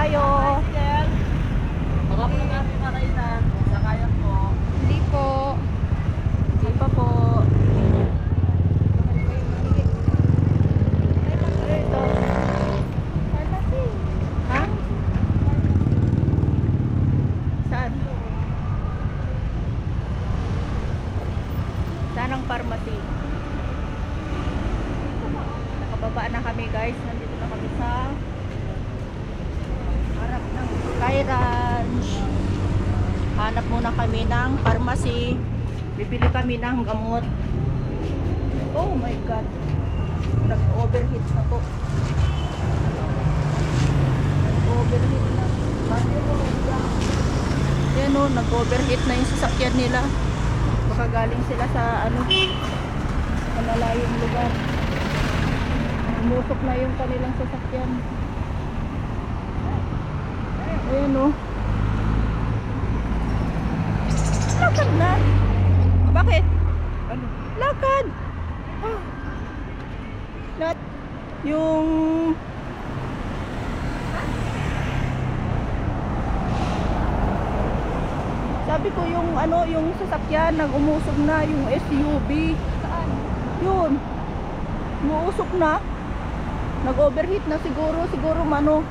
tayo. Baka po natin makainan. Sakayan po. Hindi po. Hindi pa po. Ang pharmacy? Nakababa na kami guys. Nandito na kami sa ng Sky Ranch. Hanap muna kami ng pharmacy. Bibili kami ng gamot. Oh my God. Nag-overheat na po. Nag-overheat na. Yan o, nag-overheat na yung sasakyan nila. Baka galing sila sa ano, sa malayong lugar. Umusok na yung kanilang sasakyan. Ayan o. Lakad na. Bakit? Ano? Lakad. Ah. Lat yung Sabi ko yung ano, yung sasakyan nag-umusog na yung SUV. Saan? Yun. Umuusok na. Nag-overheat na siguro, siguro mano.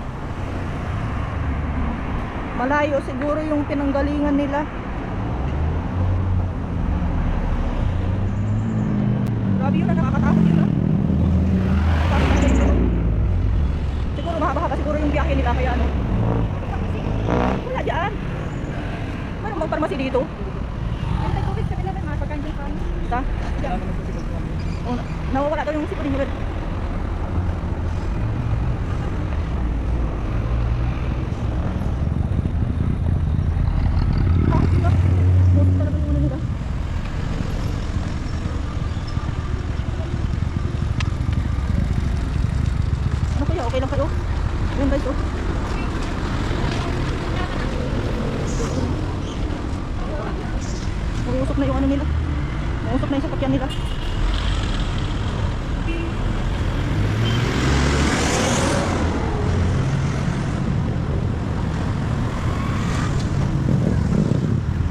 Malayo siguro yung pinanggalingan nila. Grabe yun na nakakatakot yun. Siguro mahaba-haba siguro yung biyahe nila kaya ano. Wala dyan. Bang pharmacy dito? Ta? Oh, na- nawawala daw yung sipon ninyo rin. Ah, sila. Buti talaga yung ulo nila. Ano kaya? Okay lang kayo? Ayan guys, oh. Uusok na yung ano nila. Uusok na yung sasakyan nila.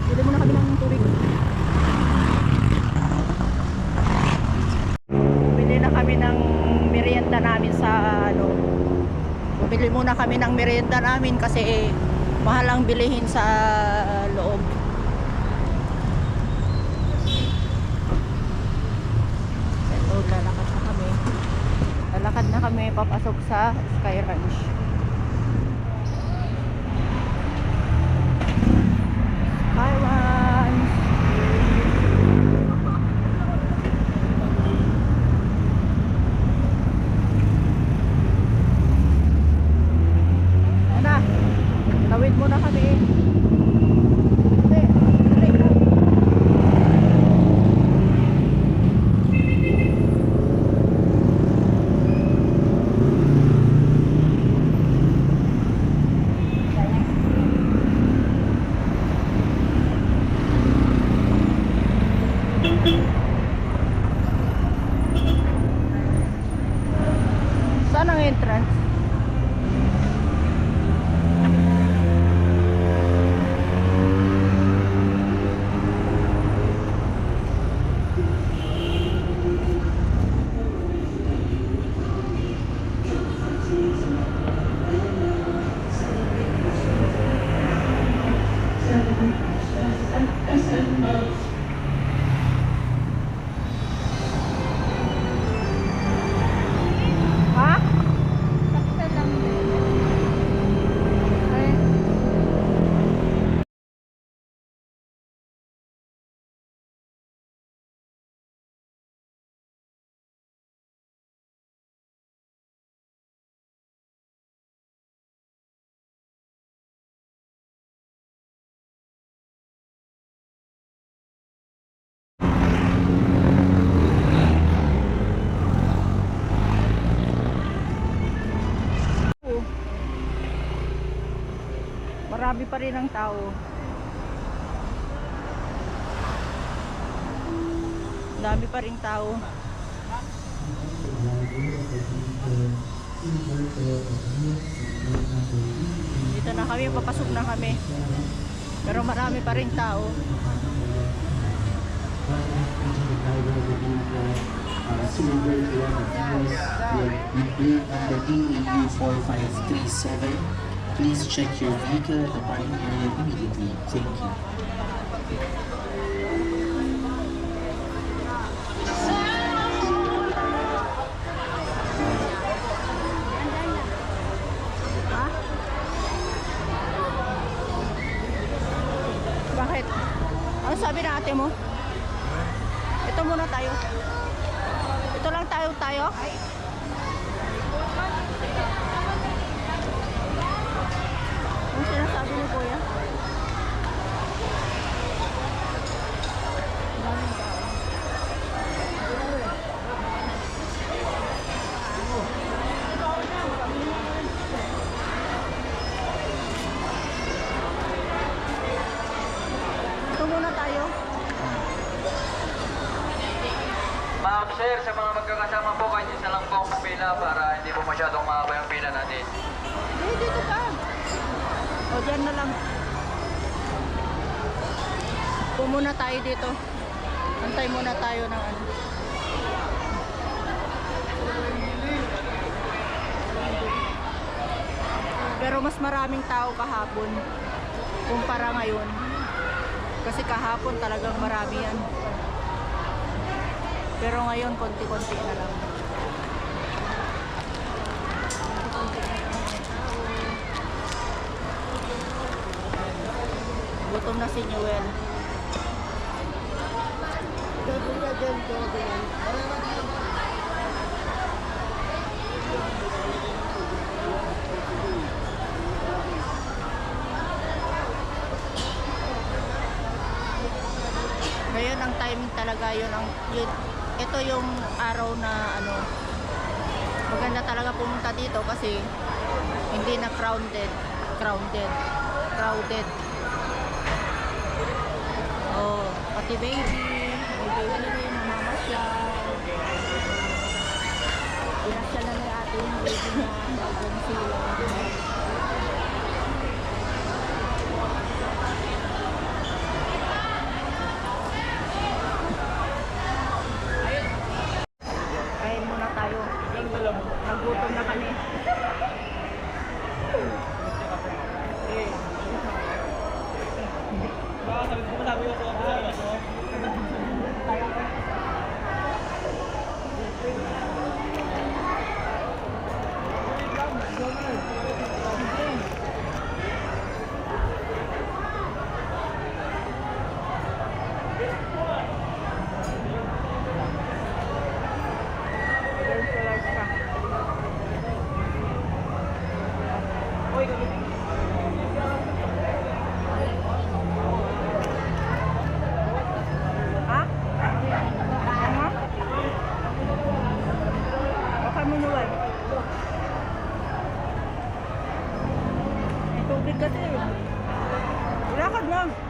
Bili muna kami ng tubig. Bili na kami ng merienda namin sa ano. Bumili muna kami merienda namin kasi eh, mahal bilihin sa loob. So, lalakad na kami. Lalakad na kami papasok sa Sky Ranch. Marami pa rin ang tao. Dami pa rin tao. kami, papasok na kami. Pero marami pa rin tao. number 4537. Please check your vehicle at the parking area immediately. Thank you. Bakit? Ano sabi ng ate mo? Ito muna tayo. Ito lang tayo tayo? Ano sinasabi ni kuya? Daming tao. Ito muna tayo. Ma'am, sir, sa mga magkakasama po, kayo na lang po ang pila para hindi po masyadong mahaba yung pila natin. Eh, dito ka. O, dyan na lang. Pumuna tayo dito. Antay muna tayo ng ano. Pero mas maraming tao kahapon kumpara ngayon. Kasi kahapon talagang marami yan. Pero ngayon, konti-konti na lang. Gutom na si Newell. Ngayon ang timing talaga yun ang yun, ito yung araw na ano maganda talaga pumunta dito kasi hindi na crowded crowded crowded. Oh pati baby rin namamasyal pinasyal na ni ate yung baby niya bagong sila kain muna tayo. Nagutom na kami Ha? Ano? Baka minuway. May tubig kasi. Ilakad na.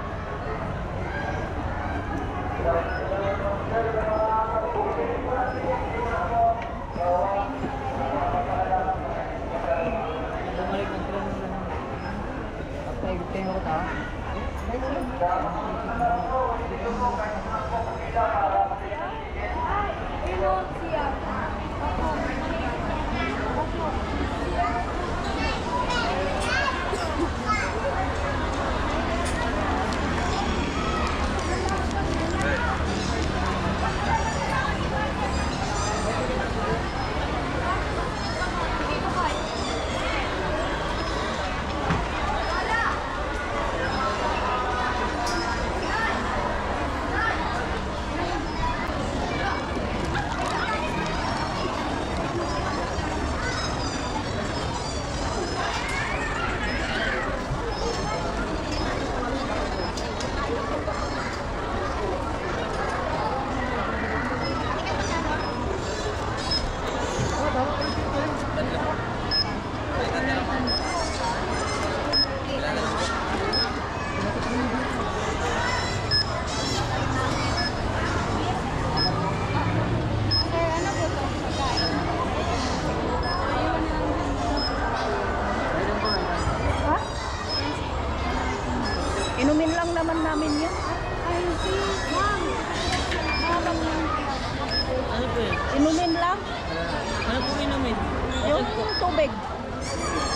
Tubig.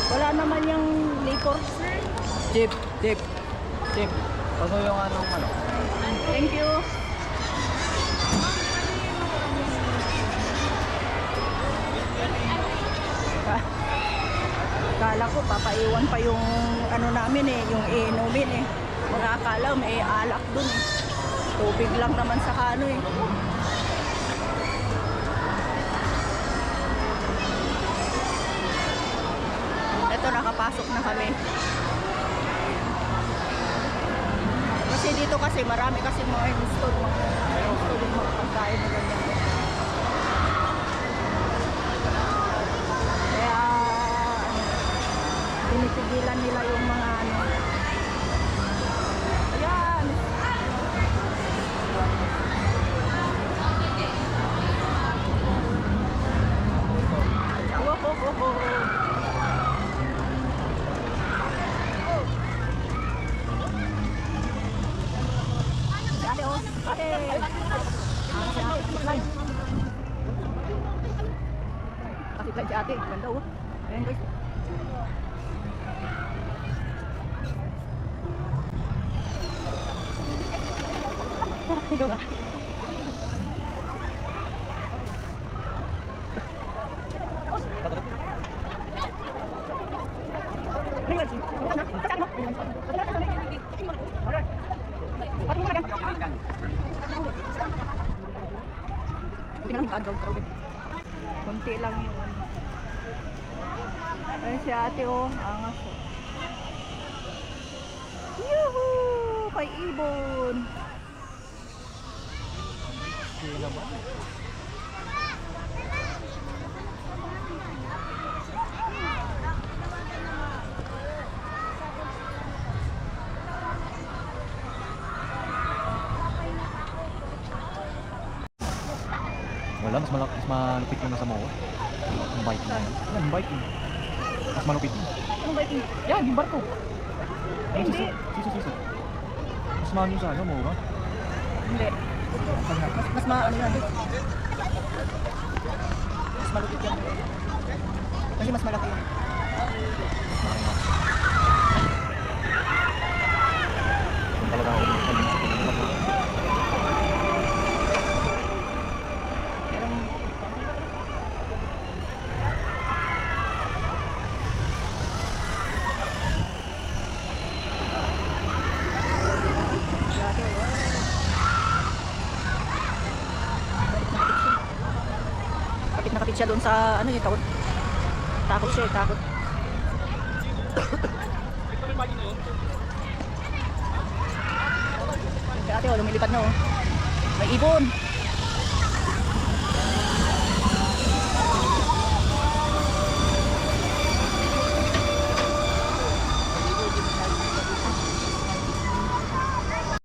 Wala naman yung liquor. Chip, chip, chip. Paso yung anong ano. Thank you. Ka- Kala ko papaiwan pa yung ano namin eh, yung iinumin eh. Mga akala may alak dun eh. Tubig lang naman sa kano eh. Ito nakapasok na kami. Kasi dito kasi marami kasi mga install install mga pagkain na ganyan. Kaya ano, nila yung mga ano. Slide si ate. Ganda oh. Ayan guys. Ito ba? Kunti lang yun. Ayun si ate oh, angas oh. Yuhuu! Kay Ibon! Wala, mas malaki, mas malupit yung nasa Moa. Yung bike na. Yan, yung bike yun. Malupit yun. Ano ba yung Yan, yung barko. Yung Hindi. Siso, siso. Mas mahal yung sa ano, Moa. Hindi. Mas, mas ma, ano yan? Mas malupit yan. Kasi mas malaki yun. Yung talagang ako yung sa Pilipinas. Pero, Grabe, wow. Kapit na kapit siya doon sa ano yung takot. Takot siya, takot. Ate, oh, lumilipad na oh. May ibon.